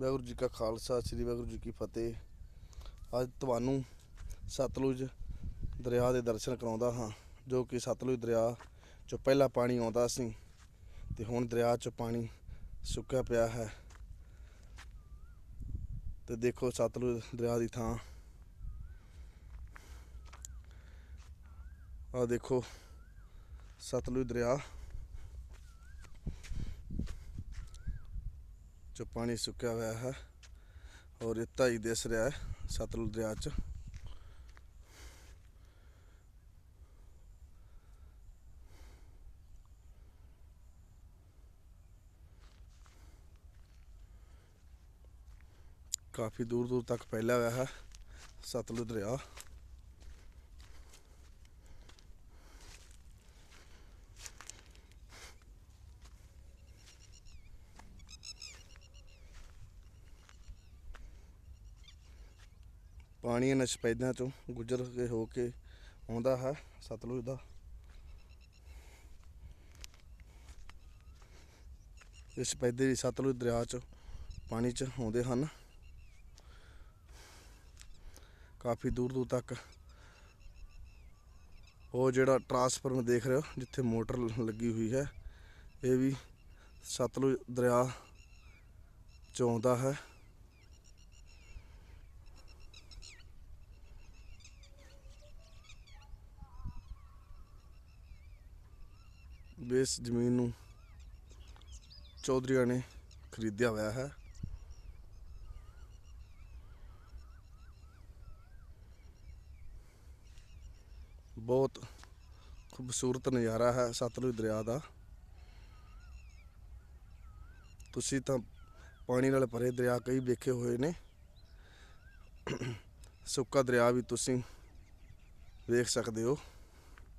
ਵਾਹਿਗੁਰੂ ਜੀ ਕਾ ਖਾਲਸਾ, ਸ੍ਰੀ ਵਾਹਿਗੁਰੂ ਜੀ ਕੀ ਫਤਿਹ। ਅੱਜ ਤੁਹਾਨੂੰ ਸਤਲੁਜ ਦਰਿਆ ਦੇ ਦਰਸ਼ਨ ਕਰਾਉਂਦਾ ਹਾਂ, ਜੋ ਕਿ ਸਤਲੁਜ ਦਰਿਆ ਚੋਂ ਪਹਿਲਾਂ ਪਾਣੀ ਆਉਂਦਾ ਸੀ ਤੇ ਹੁਣ ਦਰਿਆ 'ਚੋਂ ਪਾਣੀ ਸੁੱਕਿਆ ਪਿਆ ਹੈ। ਤੇ ਦੇਖੋ ਸਤਲੁਜ ਦਰਿਆ ਦੀ ਥਾਂ। ਆ ਦੇਖੋ ਸਤਲੁਜ ਦਰਿਆ। ਚ ਪਾਣੀ ਸੁੱਕਿਆ ਹੋਇਆ ਹੈ ਔਰ ਇਹ ਧਾਈ ਦਿਸ ਰਿਹਾ ਹੈ ਸਤਲੁਜ ਦਰਿਆ ਚ। ਕਾਫੀ ਦੂਰ ਦੂਰ ਤੱਕ ਫੈਲਿਆ ਹੋਇਆ ਹੈ ਸਤਲੁਜ ਦਰਿਆ। ਪਾਣੀ ਇਹਨਾਂ ਸਪੈਦਾਂ ਚੋਂ ਗੁਜ਼ਰ ਕੇ ਹੋ ਕੇ ਆਉਂਦਾ ਹੈ, ਸਤਲੁਜ ਦਾ। ਇਸ ਸਪੈਦੇ ਵੀ ਸਤਲੁਜ ਦਰਿਆ ਚ ਪਾਣੀ ਚ ਆਉਂਦੇ ਹਨ। ਕਾਫੀ ਦੂਰ ਦੂਰ ਤੱਕ ਉਹ ਜਿਹੜਾ ਟਰਾਂਸਫਾਰਮਰ ਦੇਖ ਰਹੇ ਹੋ, ਜਿੱਥੇ ਮੋਟਰ ਲੱਗੀ ਹੋਈ ਹੈ, ਇਹ ਵੀ ਸਤਲੁਜ ਦਰਿਆ ਚ ਆਉਂਦਾ ਹੈ। ਬੇਸ ਜ਼ਮੀਨ ਨੂੰ ਚੌਧਰੀਆਂ ਨੇ ਖਰੀਦਿਆ ਹੋਇਆ ਹੈ। ਬਹੁਤ ਖੂਬਸੂਰਤ ਨਜ਼ਾਰਾ ਹੈ ਸਤਲੁਜ ਦਰਿਆ ਦਾ। ਤੁਸੀਂ ਤਾਂ ਪਾਣੀ ਨਾਲ ਭਰੇ ਦਰਿਆ ਕਈ ਵੇਖੇ ਹੋਏ ਨੇ। ਸੁੱਕਾ ਦਰਿਆ ਵੀ ਤੁਸੀਂ ਵੇਖ ਸਕਦੇ ਹੋ।